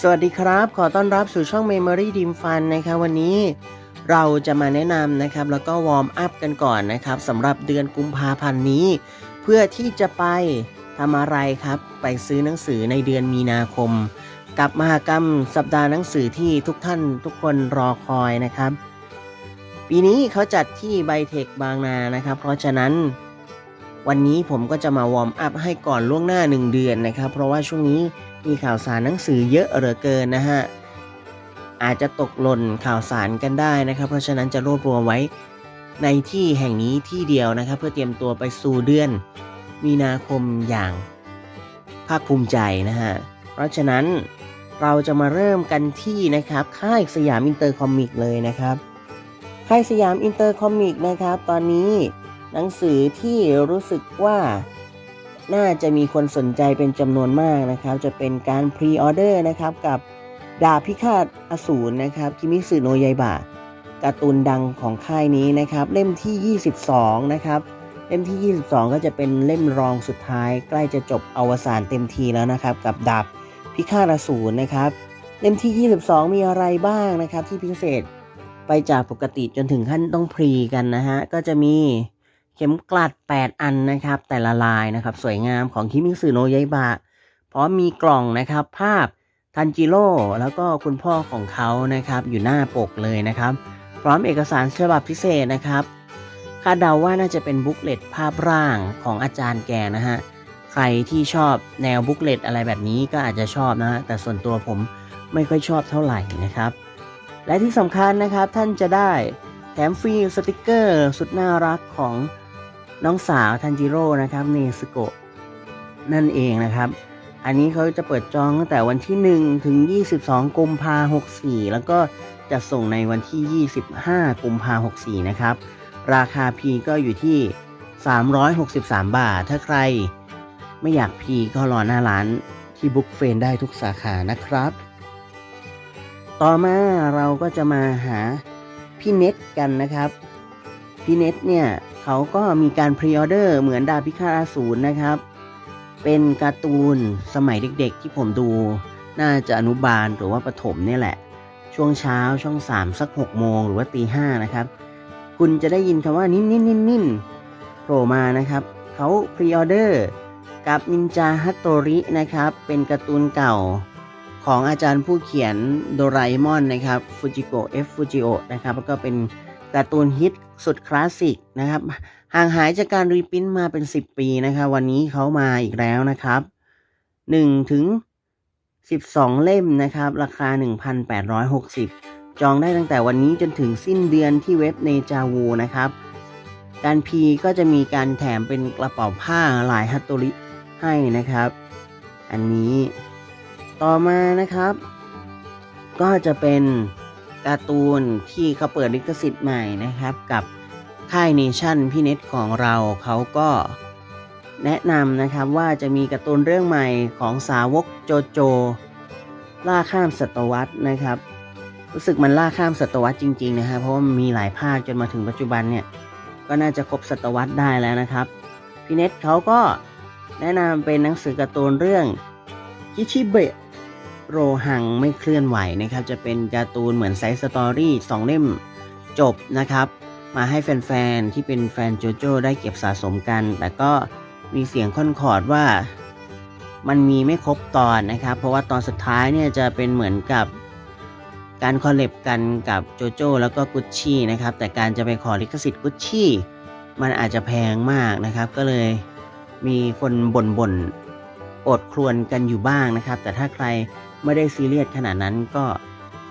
สวัสดีครับ ขอต้อนรับสู่ช่อง Memory Dream Fun นะครับวันนี้เราจะมาแนะนำนะครับ แล้วก็วอร์มอัพกันก่อนนะครับสำหรับเดือนกุมภาพันธ์นี้ เพื่อที่จะไปทำอะไรครับ ไปซื้อหนังสือในเดือนมีนาคม กับมหากรรมสัปดาห์หนังสือที่ทุกท่านทุกคนรอคอยนะครับ ปีนี้เขาจัดที่ไบเทคบางนานะครับ เพราะฉะนั้นวันนี้ผมก็จะมาวอร์มอัพให้ก่อนล่วงหน้า 1 เดือนนะครับ เพราะว่าช่วงนี้ มีข่าวสารหนังสือเยอะเหลือเกินนะฮะ อาจจะตกหล่นข่าวสารกันได้นะครับ เพราะฉะนั้นจะรวบรวมไว้ในที่แห่งนี้ที่เดียวนะครับ เพื่อเตรียมตัวไปสู่เดือน มีนาคมอย่างภาคภูมิใจนะฮะ เพราะฉะนั้นเราจะมาเริ่มกันที่นะครับค่ายสยามอินเตอร์คอมิกเลยนะครับค่ายสยามอินเตอร์คอมิกนะครับ ตอนนี้หนังสือที่รู้สึกว่า น่าจะมีคนสนใจเป็นจำนวนมากนะครับ จะเป็นการพรีออเดอร์นะครับกับดาบพิฆาตอสูรนะครับคิมิสึโนยายบะการ์ตูนดังของค่ายนี้นะครับ เล่มที่ 22 นะครับ เล่มที่ 22 ก็จะเป็นเล่มรองสุดท้าย ใกล้จะจบอวสานเต็มทีแล้วนะครับ กับดาบพิฆาตอสูรนะครับ เล่มที่ 22 มีอะไรบ้างนะครับ ที่พิเศษไปจากปกติจนถึงขั้นต้องพรีกันนะฮะก็จะมี เข็มกลัด 8 อันนะครับ แต่ละลายนะครับ สวยงามของคิมิสึโนยายบะพร้อมมีกล่องนะครับ ภาพทันจิโร่แล้วก็คุณพ่อของเขานะครับ อยู่หน้าปกเลยนะครับ พร้อมเอกสารฉบับพิเศษนะครับคาดเดาว่าน่าจะเป็นบุ๊กเลตภาพร่างของอาจารย์แกนะฮะใครที่ชอบแนวบุ๊กเลตอะไรแบบนี้ก็อาจจะชอบนะฮะแต่ส่วนตัวผมไม่ค่อยชอบเท่าไหร่นะครับ และที่สำคัญนะครับท่านจะได้แถมฟรีสติกเกอร์ สุดน่ารักของ น้องสาวทันจิโร่นะครับเนสโกะนั่นเองนะครับ อันนี้เขาจะเปิดจองตั้งแต่วันที่ 1 ถึง 22 กุมภา64แล้วก็จะส่งในวันที่ 25 กุมภา64นะครับ ราคาพีก็อยู่ที่ 363 บาท ถ้าใครไม่อยากพีก็รอหน้าร้านที่บุ๊กเฟนได้ทุกสาขานะครับ ต่อมาเราก็จะมาหาพี่เน็ตกันนะครับ พี่เน็ตเนี่ย เขาก็มีการพรีออเดอร์เหมือนดาบพิฆาตอสูรนะครับ เป็นการ์ตูนสมัยเด็กๆ ที่ผมดู น่าจะอนุบาลหรือว่าประถมเนี่ยแหละ ช่วงเช้าช่อง3สัก6โมงหรือว่าตีห้านะครับ คุณจะได้ยินคำว่านิ่นนิ่นนิ่นนิ่นโผล่มานะครับ เขาพรีออเดอร์กับนินจาฮัตโตรินะครับ เป็นการ์ตูนเก่าของอาจารย์ผู้เขียนโดราเอมอนนะครับฟูจิโกะเอฟฟูจิโอนะครับแล้วก็เป็น การ์ตูนฮิตสุดคลาสสิกนะครับ ห่างหายจากการรีปรินท์มาเป็น 10 ปีนะครับวันนี้เขามาอีกแล้วนะครับ1ถึง12 เล่มนะครับ ราคา 1,860 จองได้ตั้งแต่วันนี้จนถึงสิ้นเดือนที่เว็บเนจาวูนะครับ การพีก็จะมีการแถมเป็นกระเป๋าผ้าลายฮัตโตริให้นะครับ อันนี้ต่อมานะครับ ก็จะเป็น การ์ตูนที่เขาเปิดลิขสิทธิ์ใหม่นะครับ กับค่ายเนชั่นพี่เน็ตของเราเขาก็แนะนำนะครับว่าจะมีการ์ตูนเรื่องใหม่ของสาวกโจโจ ล่าข้ามศตวรรษนะครับ รู้สึกมันล่าข้ามศตวรรษจริงๆนะครับเพราะว่ามีหลายภาคจนมาถึงปัจจุบันเนี่ยก็น่าจะครบศตวรรษได้แล้วนะครับพี่เน็ตเขาก็แนะนำเป็นหนังสือการ์ตูนเรื่องคิชิเบะ โรหังไม่เคลื่อนไหวนะครับ จะเป็นการ์ตูนเหมือนไซส์สตอรี่สองเล่มจบนะครับ มาให้แฟนๆ ที่เป็นแฟนโจโจ้ได้เก็บสะสมกัน แต่ก็มีเสียงค่อนขอดว่ามันมีไม่ครบตอนนะครับ เพราะว่าตอนสุดท้ายเนี่ยจะเป็นเหมือนกับการคอลเลบกันกับโจโจ้แล้วก็กุชชี่นะครับ แต่การจะไปขอลิขสิทธิ์กุชชี่มันอาจจะแพงมากนะครับ ก็เลยมีคนบ่นๆอดครวญกันอยู่บ้างนะครับ แต่ถ้าใคร ไม่ได้ซีเรียสขนาดนั้นก็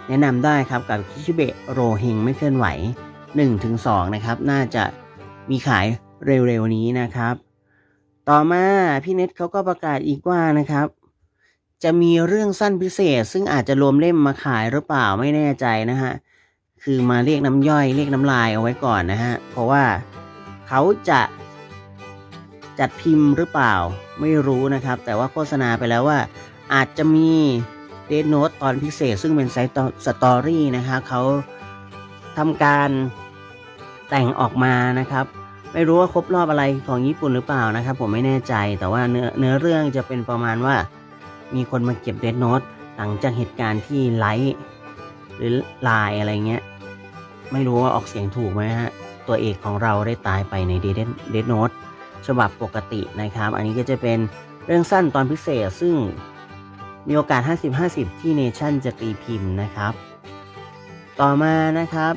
แนะนำได้ครับกับคิชิเบะโรเฮงไม่เคลื่อนไหว 1-2 นะครับ น่าจะมีขายเร็วๆนี้นะครับ ต่อมาพี่เน็ตเขาก็ประกาศอีกว่านะครับ จะมีเรื่องสั้นพิเศษ ซึ่งอาจจะรวมเล่มมาขายหรือเปล่าไม่แน่ใจนะฮะ คือมาเรียกน้ำย่อยเรียกน้ำลายเอาไว้ก่อนนะฮะ เพราะว่าเขาจะจัดพิมพ์หรือเปล่าไม่รู้นะครับ แต่ว่าโฆษณาไปแล้วว่าอาจจะมี เดทโนตตอนพิเศษ ซึ่งเป็นไซต์สตอรี่นะครับเขาทำการแต่งออกมานะครับ ไม่รู้ว่าครบรอบอะไรของญี่ปุ่นหรือเปล่านะครับ ผมไม่แน่ใจแต่ว่าเนื้อเนื้อเรื่องจะเป็นประมาณว่า มีคนมาเก็บเดทโนตหลังจากเหตุการณ์ที่ไลท์หรือลายอะไรเงี้ย ไม่รู้ว่าออกเสียงถูกไหมฮะ ตัวเอกของเราได้ตายไปในเดดเดดโนตฉบับปกตินะครับ อันนี้ก็จะเป็นเรื่องสั้นตอนพิเศษซึ่ง มีโอกาส 50-50 ที่เนชั่นจะตีพิมพ์นะครับ ต่อมานะครับ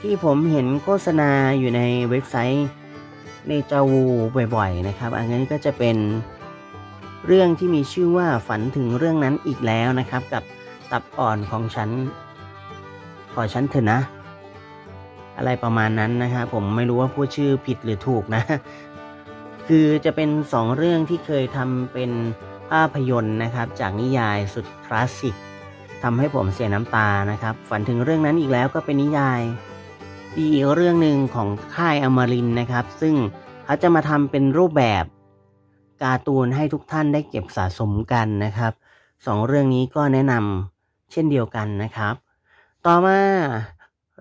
ที่ผมเห็นโฆษณาอยู่ในเว็บไซต์เนจาวูบ่อยๆนะครับอันนี้ก็จะเป็นเรื่องที่มีชื่อว่าฝันถึงเรื่องนั้นอีกแล้วนะครับ กับตับอ่อนของฉัน ขอฉันเถอะนะ อะไรประมาณนั้นนะครับผมไม่รู้ว่าพูดชื่อผิดหรือถูกนะ คือจะเป็นสองเรื่องที่เคยทำเป็น ภาพยนตร์นะครับ จากนิยายสุดคลาสสิกทำให้ผมเสียน้ำตานะครับ ฝันถึงเรื่องนั้นอีกแล้วก็เป็นนิยายดีอีกเรื่องหนึ่งของค่ายอมรินนะครับ ซึ่งเขาจะมาทำเป็นรูปแบบการ์ตูนให้ทุกท่านได้เก็บสะสมกันนะครับสองเรื่องนี้ก็แนะนำเช่นเดียวกันนะครับ ต่อมา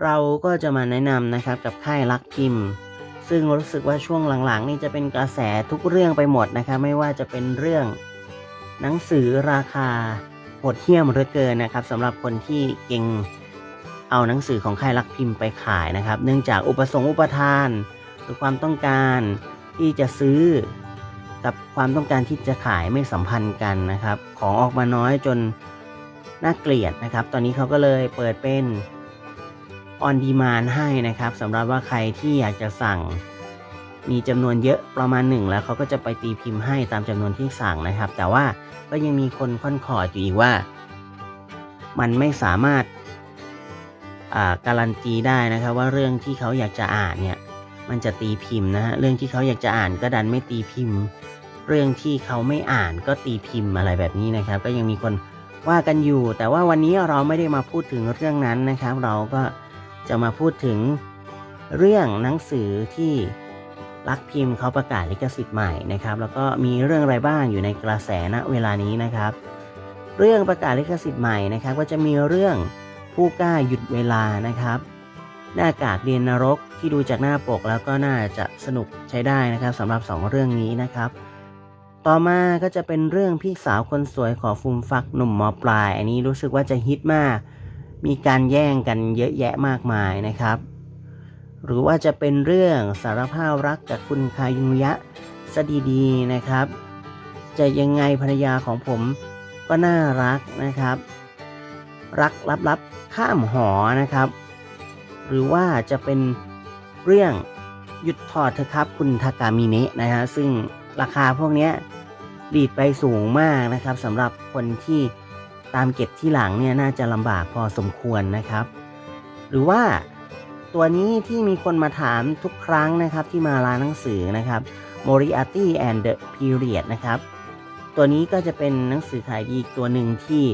เราก็จะมาแนะนำนะครับกับค่ายรักพิมพ์ ซึ่งรู้สึกว่าช่วงหลังๆ นี่จะเป็นกระแสทุกเรื่องไปหมดนะครับ ไม่ว่าจะเป็นเรื่อง หนังสือราคาโหดเหี้ยมเหลือเกินนะครับสำหรับคนที่เก่งเอาหนังสือของค่ายรักพิมพ์ไปขายนะครับ เนื่องจากอุปสงค์อุปทาน หรือความต้องการที่จะซื้อ กับความต้องการที่จะขายไม่สัมพันธ์กันนะครับ ของออกมาน้อยจนน่าเกลียดนะครับ ตอนนี้เขาก็เลยเปิดเป็น on demand ให้นะครับสำหรับว่าใครที่อยากจะสั่ง มีจำนวนเยอะประมาณหนึ่งแล้วเขาก็จะไปตีพิมพ์ให้ตามจำนวนที่สั่งนะครับ แต่ว่าก็ยังมีคนค่อนขอดอยู่อีกว่า มันไม่สามารถาการันตีได้นะครับ ว่าเรื่องที่เขาอยากจะอ่านเนี่ยมันจะตีพิมพ์นะฮะเรื่องที่เขาอยากจะอ่านก็ดันไม่ตีพิมพ์ เรื่องที่เขาไม่อ่านก็ตีพิมพ์อะไรแบบนี้นะครับ ก็ยังมีคนว่ากันอยู่ แต่ว่าวันนี้เราไม่ได้มาพูดถึงเรื่องนั้นนะครับ เราก็จะมาพูดถึงเรื่องหนังสือที่ รักพิมพ์เขาประกาศลิขสิทธิ์ใหม่นะครับ แล้วก็มีเรื่องอะไรบ้างอยู่ในกระแสณเวลานี้นะครับ เรื่องประกาศลิขสิทธิ์ใหม่นะครับ ก็จะมีเรื่องผู้กล้าหยุดเวลานะครับ หน้ากากเรียนนรกที่ดูจากหน้าปกแล้วก็น่าจะสนุกใช้ได้นะครับสำหรับ 2 เรื่องนี้นะครับ ต่อมาก็จะเป็นเรื่องพี่สาวคนสวยขอฟูมฟักหนุ่มมอปลาย อันนี้รู้สึกว่าจะฮิตมาก มีการแย่งกันเยอะแยะมากมายนะครับ หรือว่าจะเป็นเรื่องสารภาพรักกับคุณคายุยะสดีๆนะครับ จะยังไงภรรยาของผมก็น่ารักนะครับ รักลับๆข้ามหอนะครับ หรือว่าจะเป็นเรื่องหยุดถอดเถอะครับคุณทากามิเนะนะฮะซึ่งราคาพวกนี้ดีดไปสูงมากนะครับสำหรับคนที่ตามเก็บที่หลังเนี่ยน่าจะลำบากพอสมควรนะครับ หรือว่า ตัวนี้ที่มีคนมาถามทุกครั้งนะครับที่มาร้านหนังสือนะครับ Moriarty and the Period นะครับ ตัวนี้ก็จะเป็นหนังสือขายดีตัวหนึ่งที่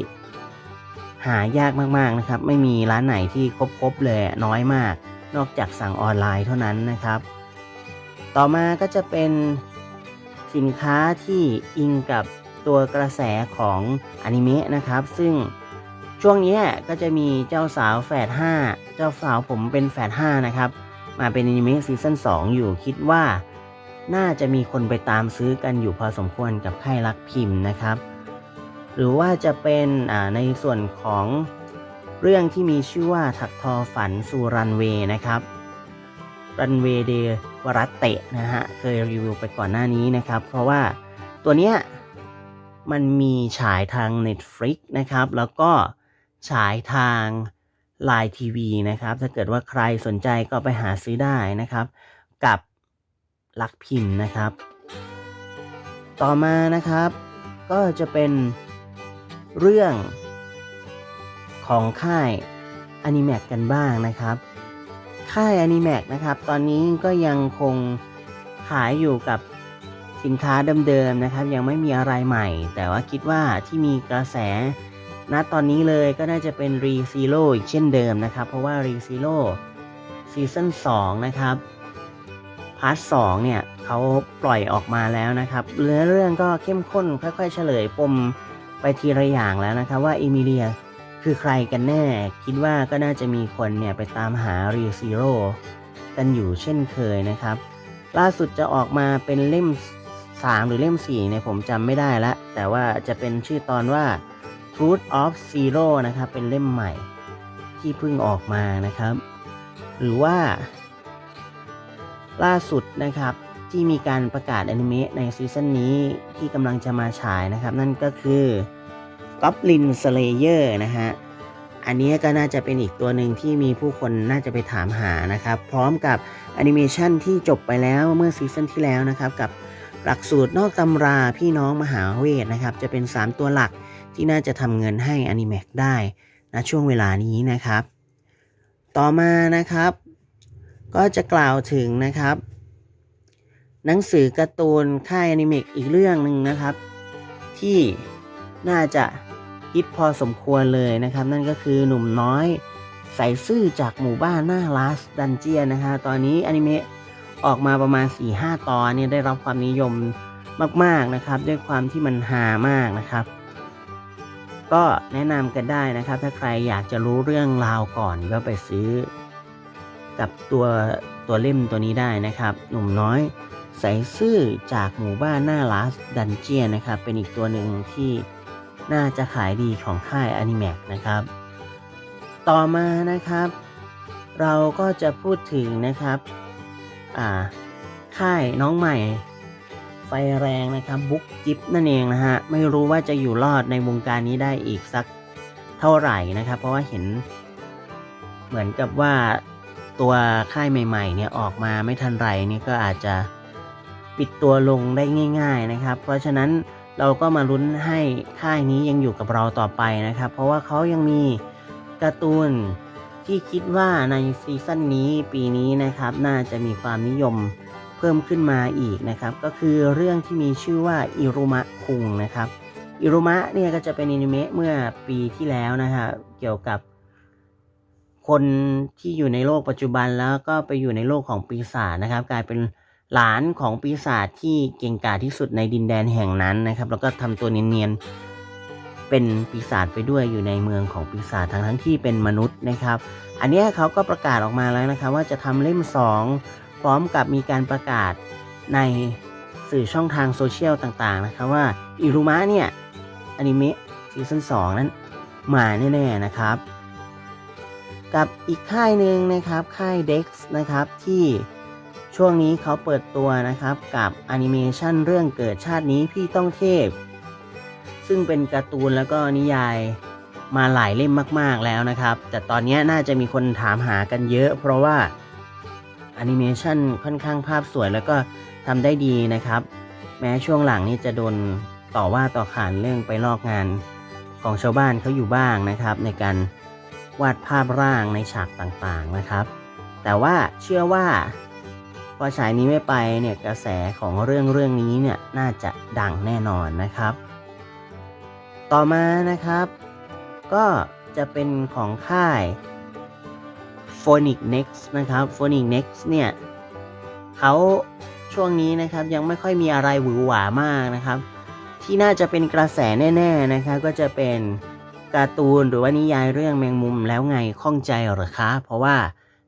หายากมากๆนะครับ ไม่มีร้านไหนที่ครบๆเลยน้อยมาก นอกจากสั่งออนไลน์เท่านั้นนะครับ ต่อมาก็จะเป็นสินค้าที่อิงกับตัวกระแสของอนิเมะนะครับ ซึ่ง ช่วงนี้ก็จะมีเจ้าสาวแฝด5 เจ้าสาวผมเป็นแฝด5นะครับ มาเป็นอนิเมะซีซั่น2 อยู่คิดว่า น่าจะมีคนไปตามซื้อกันอยู่พอสมควรกับค่ายรักพิมพ์นะครับ หรือว่าจะเป็นในส่วนของเรื่องที่มีชื่อว่าถักทอฝันสู่รันเวย์นะครับรันเวย์เดวรัตเตะนะฮะเคยรีวิวไปก่อนหน้านี้นะครับ เพราะว่าตัวเนี้ยมันมีฉายทาง Netflix นะครับ แล้วก็ ฉายทาง Line TV นะครับ ถ้าเกิดว่าใครสนใจก็ไปหาซื้อได้นะครับ กับลักพิมพ์นะครับ ต่อมานะครับ ก็จะเป็นเรื่องของค่าย a n i m a c กันบ้างนะครับ ค่าย a n i m a c นะครับ ตอนนี้ก็ยังคงขายอยู่กับสินค้าเดิมๆนะครับ ยังไม่มีอะไรใหม่ แต่ว่าคิดว่าที่มีกระแส ณตอนนี้เลยก็น่าจะเป็น r e z e r o อีกเช่นเดิมนะครับ เพราะว่า r e z e r o ซีซั่น2นะครับพาร์ท2เนี่ยเขาปล่อยออกมาแล้วนะครับเนื้อเรื่องก็เข้มข้นค่อย ๆ เฉลยปมไปทีละอย่างแล้วนะครับ ว่าเอมิเลียคือใครกันแน่ คิดว่าก็น่าจะมีคนเนี่ยไปตามหา r e z e r o กันอยู่เช่นเคยนะครับ ล่าสุดจะออกมาเป็นเล่ม 3 หรือเล่ม 4 เนี่ยผมจำไม่ได้ละแต่ว่าจะเป็นชื่อตอนว่า Fruit of Zero นะครับ เป็นเล่มใหม่ที่เพิ่งออกมานะครับ หรือว่า ล่าสุดนะครับที่มีการประกาศอนิเมะในซีซั่นนี้ที่กำลังจะมาฉายนะครับ นั่นก็คือ Goblin Slayer นะฮะ อันนี้ก็น่าจะเป็นอีกตัวหนึ่งที่มีผู้คนน่าจะไปถามหานะครับ พร้อมกับแอนิเมชันที่จบไปแล้วเมื่อซีซั่นที่แล้วนะครับ กับหลักสูตรนอกตำราพี่น้องมหาเวทนะครับ จะเป็น 3 ตัวหลัก ที่น่าจะทำเงินให้อนิเมะได้ณช่วงเวลานี้นะครับ ต่อมานะครับ ก็จะกล่าวถึงนะครับ หนังสือการ์ตูนค่ายอนิเมะอีกเรื่องหนึ่งนะครับ ที่น่าจะฮิตพอสมควรเลยนะครับ นั่นก็คือหนุ่มน้อยใส่ซื่อจากหมู่บ้านหน้าลาสดันเจียนนะฮะตอนนี้อนิเมะออกมาประมาณ 4-5 ตอนเนี่ยได้รับความนิยมมาก ๆ นะครับ ด้วยความที่มันฮามากนะครับ ก็แนะนำกันได้นะครับ ถ้าใครอยากจะรู้เรื่องราวก่อนก็ไปซื้อ กับตัวตัวเล่มตัวนี้ได้นะครับ หนุ่มน้อยใส่ซื่อจากหมู่บ้านหน้าลาสดันเจียนนะครับ เป็นอีกตัวหนึ่งที่น่าจะขายดีของค่ายอนิเมะนะครับ ต่อมานะครับ เราก็จะพูดถึงนะครับ อ่า ค่ายน้องใหม่ ไฟแรงนะครับบุ๊กจิปนั่นเองนะฮะไม่รู้ว่าจะอยู่รอดในวงการนี้ได้อีกสักเท่าไหร่นะครับ เพราะว่าเห็น เหมือนกับว่าตัวค่ายใหม่ๆเนี่ยออกมาไม่ทันไรนี่ก็อาจจะปิดตัวลงได้ง่าย ๆนะครับ เพราะฉะนั้นเราก็มาลุ้นให้ค่ายนี้ยังอยู่กับเราต่อไปนะครับ เพราะว่าเขายังมีการ์ตูนที่คิดว่าในซีซั่นนี้ปีนี้นะครับ น่าจะมีความนิยม เพิ่มขึ้นมาอีกนะครับ ก็คือเรื่องที่มีชื่อว่าอิรุมะคุงนะครับอิรุมะเนี่ยก็จะเป็นอนิเมะเมื่อปีที่แล้วนะฮะเกี่ยวกับคนที่อยู่ในโลกปัจจุบันแล้วก็ไปอยู่ในโลกของปีศาจนะครับ กลายเป็นหลานของปีศาจที่เก่งกาจที่สุดในดินแดนแห่งนั้นนะครับ แล้วก็ทำตัวเนียนๆเป็นปีศาจไปด้วยอยู่ในเมืองของปีศาจทั้งทั้งๆที่เป็นมนุษย์นะครับ อันนี้เขาก็ประกาศออกมาแล้วนะครับ ว่าจะทำเล่ม 2 พร้อมกับมีการประกาศในสื่อช่องทางโซเชียลต่างๆนะครับว่าอิรุมะเนี่ยอนิเมะซีซั่น2นั้นมาแน่ๆนะครับ กับอีกค่ายหนึ่งนะครับค่าย Dex นะครับที่ช่วงนี้เขาเปิดตัวนะครับกับแอนิเมชันเรื่องเกิดชาตินี้พี่ต้องเทพ ซึ่งเป็นการ์ตูนแล้วก็นิยายมาหลายเล่มมากๆแล้วนะครับ แต่ตอนนี้น่าจะมีคนถามหากันเยอะ เพราะว่า แอนิเมชันค่อนข้างภาพสวยแล้วก็ทำได้ดีนะครับ แม้ช่วงหลังนี่จะโดนต่อว่าต่อขานเรื่องไปลอกงานของชาวบ้านเขาอยู่บ้างนะครับ ในการวาดภาพร่างในฉากต่างๆนะครับ แต่ว่าเชื่อว่าพอฉายนี้ไม่ไปเนี่ยกระแสของเรื่องเรื่องนี้เนี่ยน่าจะดังแน่นอนนะครับ ต่อมานะครับ ก็จะเป็นของค่าย Phonic Next นะครับ Phonic Next เนี่ยเขาช่วงนี้นะครับยังไม่ค่อยมีอะไรหวือหวามากนะครับ ที่น่าจะเป็นกระแสแน่ๆนะครับก็จะเป็นการ์ตูนหรือว่านิยายเรื่องแมงมุมแล้วไงข้องใจหรอคะเพราะว่า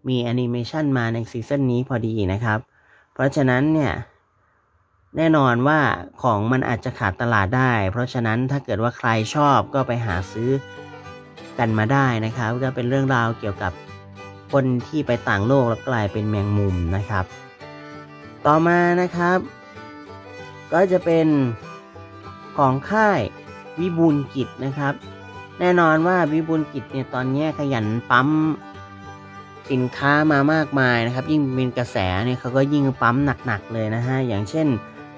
มีแอนิเมชันมาในซีซั่นนี้พอดีนะครับ เพราะฉะนั้นเนี่ยแน่นอนว่าของมันอาจจะขาดตลาดได้ เพราะฉะนั้นถ้าเกิดว่าใครชอบก็ไปหาซื้อกันมาได้นะครับ ก็เป็นเรื่องราวเกี่ยวกับ คนที่ไปต่างโลกแล้วกลายเป็นแมงมุมนะครับ ต่อมานะครับ ก็จะเป็นของค่ายวิบูลกิจนะครับ แน่นอนว่าวิบูลกิจเนี่ยตอนนี้ขยันปั๊มสินค้ามามากมายนะครับ ยิ่งเป็นกระแสเนี่ยเขาก็ยิ่งปั๊มหนักๆเลยนะฮะ อย่างเช่น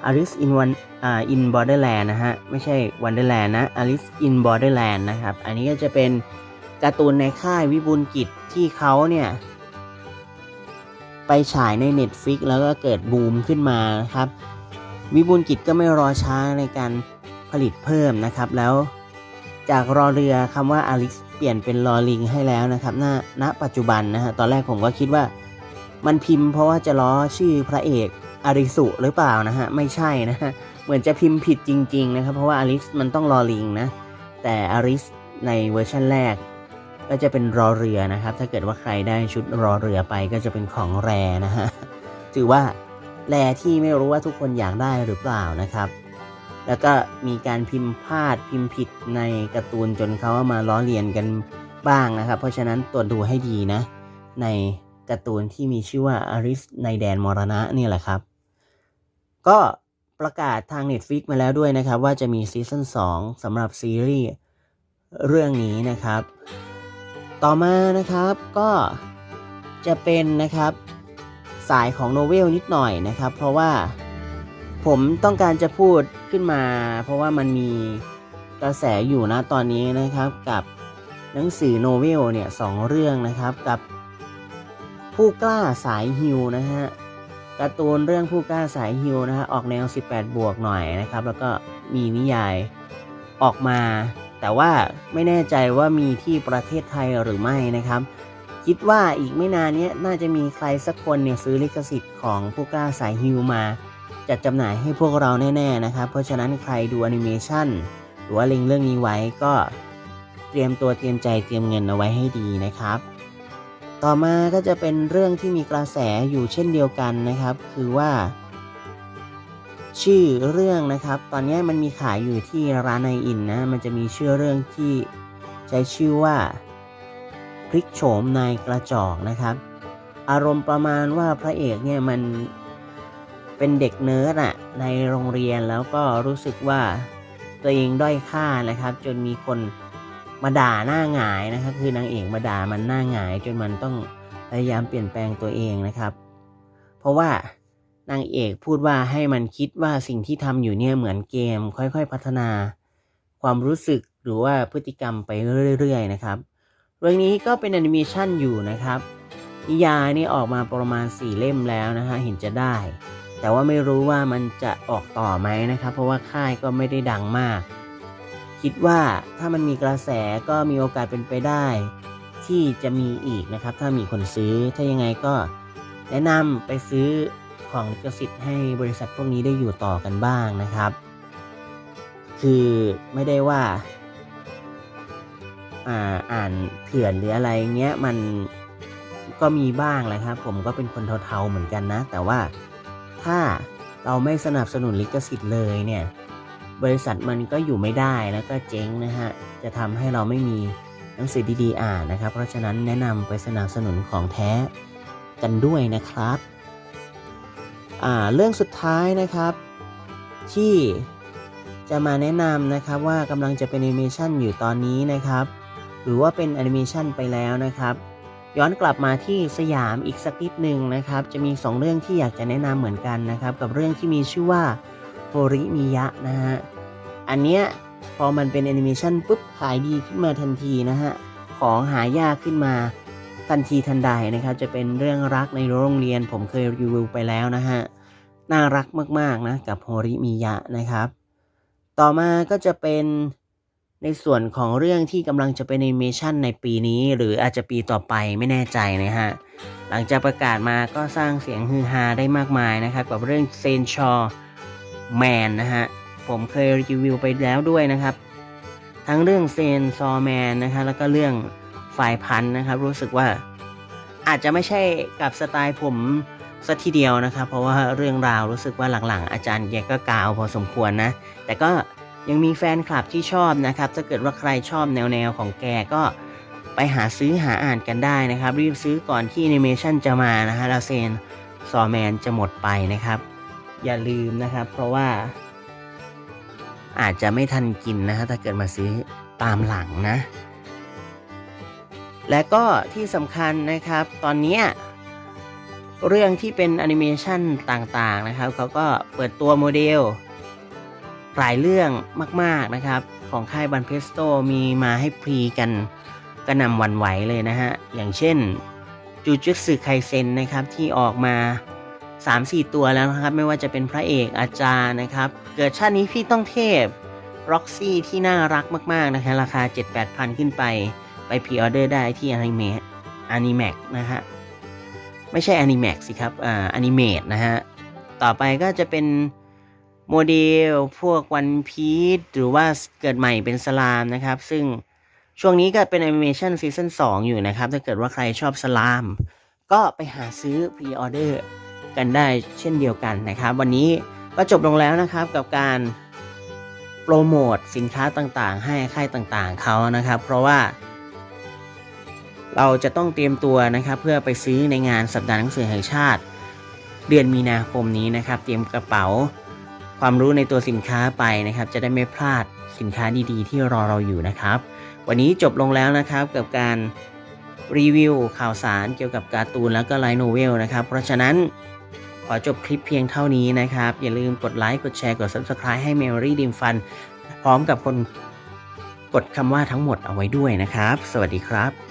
Alice in One อ่า in Borderland นะฮะ ไม่ใช่ Wonderland นะ Alice in Borderland นะครับ อันนี้ก็จะเป็น การ์ตูนในค่ายวิบูลกิจที่เขาเนี่ย ไปฉายใน Netflix แล้วก็เกิดบูมขึ้นมานะครับ วิบูลกิจก็ไม่รอช้าในการผลิตเพิ่มนะครับ แล้วจากรอเรือคำว่าอลิสเปลี่ยนเป็นลอลิงให้แล้วนะครับณณปัจจุบันนะฮะตอนแรกผมก็คิดว่ามันพิมพ์เพราะว่าจะล้อชื่อพระเอกอาริสุหรือเปล่านะฮะไม่ใช่นะฮะเหมือนจะพิมพ์ผิดจริง ๆ นะครับ เพราะว่าอลิสมันต้องลอลิงนะแต่อาริสในเวอร์ชันแรก ก็จะเป็นรอเรือนะครับ ถ้าเกิดว่าใครได้ชุดรอเรือไปก็จะเป็นของแรนะฮะถือว่าแรที่ไม่รู้ว่าทุกคนอยากได้หรือเปล่านะครับ แล้วก็มีการพิมพ์พลาดพิมพ์ผิดในการ์ตูนจนเขาามาล้อเลียนกันบ้างนะครับ เพราะฉะนั้นตรวจดูให้ดีนะ ในการ์ตูนที่มีชื่อว่าอาริสในแดนมรณะนี่แหละครับ ก็ประกาศทาง Netflix มาแล้วด้วยนะครับ ว่าจะมีซีซั่น2สำหรับซีรีส์เรื่องนี้นะครับ ต่อมานะครับก็จะเป็นนะครับสายของโนเวลนิดหน่อยนะครับ เพราะว่าผมต้องการจะพูดขึ้นมา เพราะว่ามันมีกระแสอยู่นะตอนนี้นะครับกับหนังสือโนเวลเนี่ยสองเรื่องนะครับกับผู้กล้าสายฮิวนะฮะการ์ตูนเรื่องผู้กล้าสายฮิวนะฮะออกแนว 18 บวกหน่อยนะครับ แล้วก็มีนิยายออกมา แต่ว่าไม่แน่ใจว่ามีที่ประเทศไทยหรือไม่นะครับ คิดว่าอีกไม่นานนี้น่าจะมีใครสักคนเนี่ยซื้อลิขสิทธิ์ของผู้กล้าสายฮิวมา จัดจำหน่ายให้พวกเราแน่ๆนะครับ เพราะฉะนั้นใครดูแอนิเมชันหรือว่าเล็งเรื่องนี้ไว้ก็เตรียมตัวเตรียมใจเตรียมเงินเอาไว้ให้ดีนะครับ ต่อมาก็จะเป็นเรื่องที่มีกระแสอยู่เช่นเดียวกันนะครับ คือว่า ชื่อเรื่องนะครับ ตอนนี้มันมีขายอยู่ที่ร้านในอินนะ มันจะมีชื่อเรื่องที่ใช้ชื่อว่าพลิกโฉมนายกระจอกนะครับ อารมณ์ประมาณว่าพระเอกเนี่ยมันเป็นเด็กเนิร์ดอะในโรงเรียนแล้วก็รู้สึกว่าตัวเองด้อยค่านะครับ จนมีคนมาด่าหน้าหงายนะครับ คือนางเอกมาด่ามันหน้าหงาย จนมันต้องพยายามเปลี่ยนแปลงตัวเองนะครับ เพราะว่า นางเอกพูดว่าให้มันคิดว่าสิ่งที่ทำอยู่เนี่ยเหมือนเกม ค่อยๆ พัฒนา ความรู้สึกหรือว่าพฤติกรรมไปเรื่อยๆนะครับ เรื่องนี้ก็เป็นแอนิเมชันอยู่นะครับนิยายนี่ออกมาประมาณ 4 เล่มแล้วนะฮะเห็นจะได้ แต่ว่าไม่รู้ว่ามันจะออกต่อไหมนะครับ เพราะว่าค่ายก็ไม่ได้ดังมาก คิดว่าถ้ามันมีกระแสก็มีโอกาสเป็นไปได้ ที่จะมีอีกนะครับ ถ้ามีคนซื้อถ้ายังไงก็แนะนำไปซื้อ ของลิขสิทธิ์ให้บริษัทพวกนี้ได้อยู่ต่อกันบ้างนะครับ คือไม่ได้ว่าอ่าอ่านเถื่อนหรืออะไรเงี้ยมันก็มีบ้างแหละครับ ผมก็เป็นคนเทาๆเหมือนกันนะ แต่ว่าถ้าเราไม่สนับสนุนลิขสิทธิ์เลยเนี่ย บริษัทมันก็อยู่ไม่ได้แล้วก็เจ๊งนะฮะจะทำให้เราไม่มีหนังสือดีๆอ่านนะครับ เพราะฉะนั้นแนะนำไปสนับสนุนของแท้กันด้วยนะครับ เรื่องสุดท้ายนะครับ ที่จะมาแนะนำนะครับว่ากำลังจะเป็นแอนิเมชันอยู่ตอนนี้นะครับ หรือว่าเป็นแอนิเมชันไปแล้วนะครับ ย้อนกลับมาที่สยามอีกสักนิดหนึ่งนะครับ จะมี 2 เรื่องที่อยากจะแนะนำเหมือนกันนะครับ กับเรื่องที่มีชื่อว่าโฮริมิยะนะฮะอันเนี้ยพอมันเป็นแอนิเมชันปุ๊บขายดีขึ้นมาทันทีนะฮะของหายากขึ้นมา ทันทีทันใดนะครับ จะเป็นเรื่องรักในโรงเรียน ผมเคยรีวิวไปแล้วนะฮะน่ารักมากๆนะกับโฮริมิยะนะครับ ต่อมาก็จะเป็นในส่วนของเรื่องที่กำลังจะเป็นแอนิเมชันในปีนี้ หรืออาจจะปีต่อไปไม่แน่ใจนะฮะ หลังจากประกาศมาก็สร้างเสียงฮือฮาได้มากมายนะครับ กับเรื่องเซนชอแมนนะฮะ ผมเคยรีวิวไปแล้วด้วยนะครับ ทั้งเรื่องเซนซอแมนนะฮะแล้วก็เรื่อง ฝ่ายพันธ์นะครับ รู้สึกว่าอาจจะไม่ใช่กับสไตล์ผมสัทีเดียวนะครับ เพราะว่าเรื่องราวรู้สึกว่าหลังๆ อาจารย์แกก็กาวพอสมควรนะ แต่ก็ยังมีแฟนคลับที่ชอบนะครับ ถ้าเกิดว่าใครชอบแนวๆของแกก็ไปหาซื้อหาอ่านกันได้นะครับ รีบซื้อก่อนที่แอนิเมชันจะมานะฮะแล้วเซนซอแมนจะหมดไปนะครับ อย่าลืมนะครับ เพราะว่า อาจจะไม่ทันกินนะฮะถ้าเกิดมาซื้อตามหลังนะ และก็ที่สำคัญนะครับ ตอนนี้เรื่องที่เป็นแอนิเมชันต่างๆนะครับเขาก็เปิดตัวโมเดล หลายเรื่องมากๆนะครับ ของค่ายบันเพสโตมีมาให้พรีกันกระนำวันไหวเลยนะฮะ อย่างเช่นจูจุสึไคเซนนะครับที่ออกมา 3-4 ตัวแล้วนะครับ ไม่ว่าจะเป็นพระเอกอาจารย์นะครับ เกิดชาตินี้พี่ต้องเทพร็อกซี่ที่น่ารักมาก ๆ นะคะราคา 7-8พันขึ้นไป ไปพรีออเดอร์ได้ที่อนิเมะอนิแมกนะฮะไม่ใช่อนิแมกสิครับอ่าอนิเมตนะฮะ ต่อไปก็จะเป็นโมเดลพวกวันพีชหรือว่าเกิดใหม่เป็นสลามนะครับ ซึ่งช่วงนี้ก็เป็นแอนิเมชันซีซั่น2อยู่นะครับ ถ้าเกิดว่าใครชอบสลาม ก็ไปหาซื้อพรีออเดอร์กันได้เช่นเดียวกันนะครับ วันนี้ก็จบลงแล้วนะครับกับการโปรโมทสินค้าต่างๆ ให้ค่ายต่างๆเขานะครับ เพราะว่า เราจะต้องเตรียมตัวนะครับ เพื่อไปซื้อในงานสัปดาห์หนังสือแห่งชาติ เดือนมีนาคมนี้นะครับ เตรียมกระเป๋า ความรู้ในตัวสินค้าไปนะครับ จะได้ไม่พลาดสินค้าดีๆ ที่รอเราอยู่นะครับ วันนี้จบลงแล้วนะครับกับการรีวิวข่าวสารเกี่ยวกับการ์ตูนแล้วก็ไลท์โนเวลนะครับ เพราะฉะนั้นขอจบคลิปเพียงเท่านี้นะครับ อย่าลืมกดไลค์กดแชร์กด Subscribe ให้ Memory d i m Fun พร้อมกับคนกดคำว่าทั้งหมดเอาไว้ด้วยนะครับ สวัสดีครับ